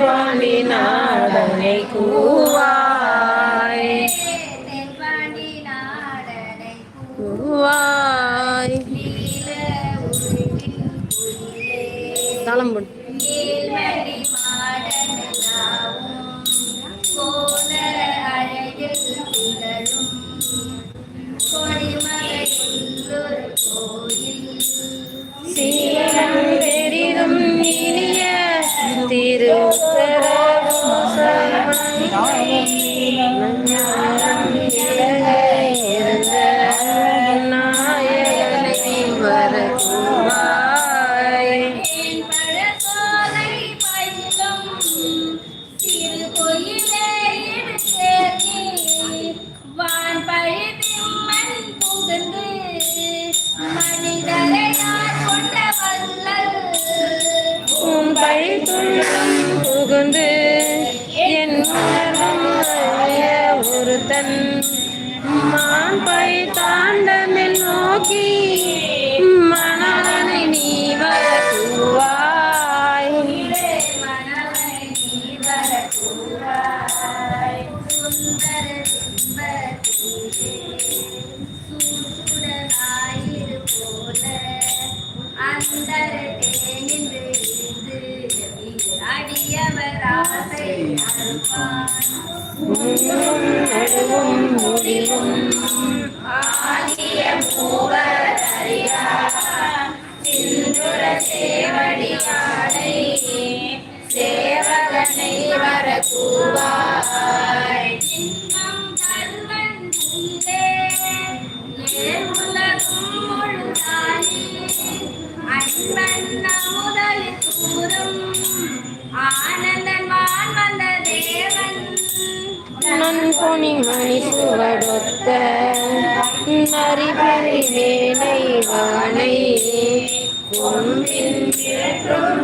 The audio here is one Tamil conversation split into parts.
தென்பாண்டி நாடனை கூவாய். கூவாய். நீல உருவின் குயிலே புகுந்து என் ஒருத்தன் மான் பை தாண்டமில் நோக்கி மணவனை நீ வரக்குவாய் மனவை நீ போல நடுவும் முடிவும் ஆகிய மூவர் அறியா சிந்துர சேவடியாடை சேவகனை வரக்கூவாய் சின்னம் கல்வன் புங்கே ஏழுலகும் முழுதானே அன்பன் நன்கொணி மணி சுவடொத்த நரிபறி வேலை வானை கொம்பின் ஏற்றும்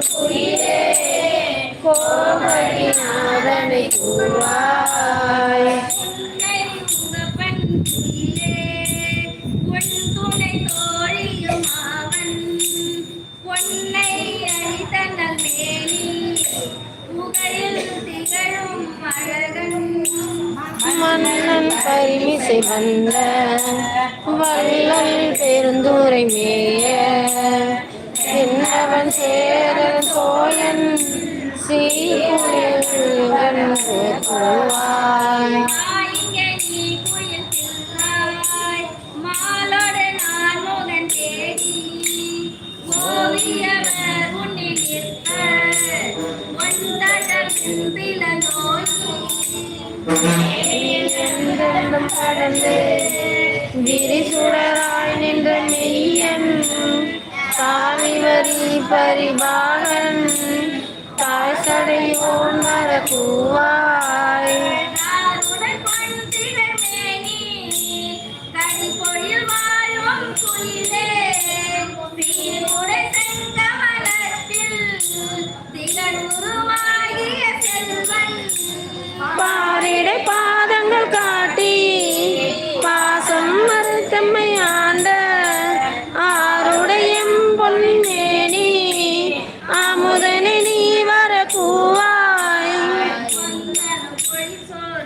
பரிமிசை வந்த வள்ளல் பெருந்துரை மேய என்னவன் சேரன் சோயன் சீக்குயல்வன் நான் தேடி. ஓவியம் என்றென்றும் கடந்து நின்ற மெய்யன் சாமிவரி பரிபாகன் தாய் சடையோன் Bye.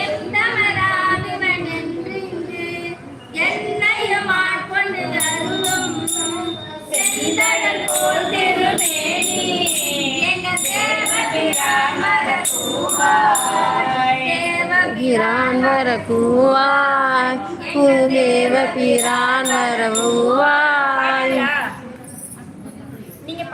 எந்தமராகுவன் என்றிங்கு என்னையும் ஆட்கொண்டு பிரான் நீங்க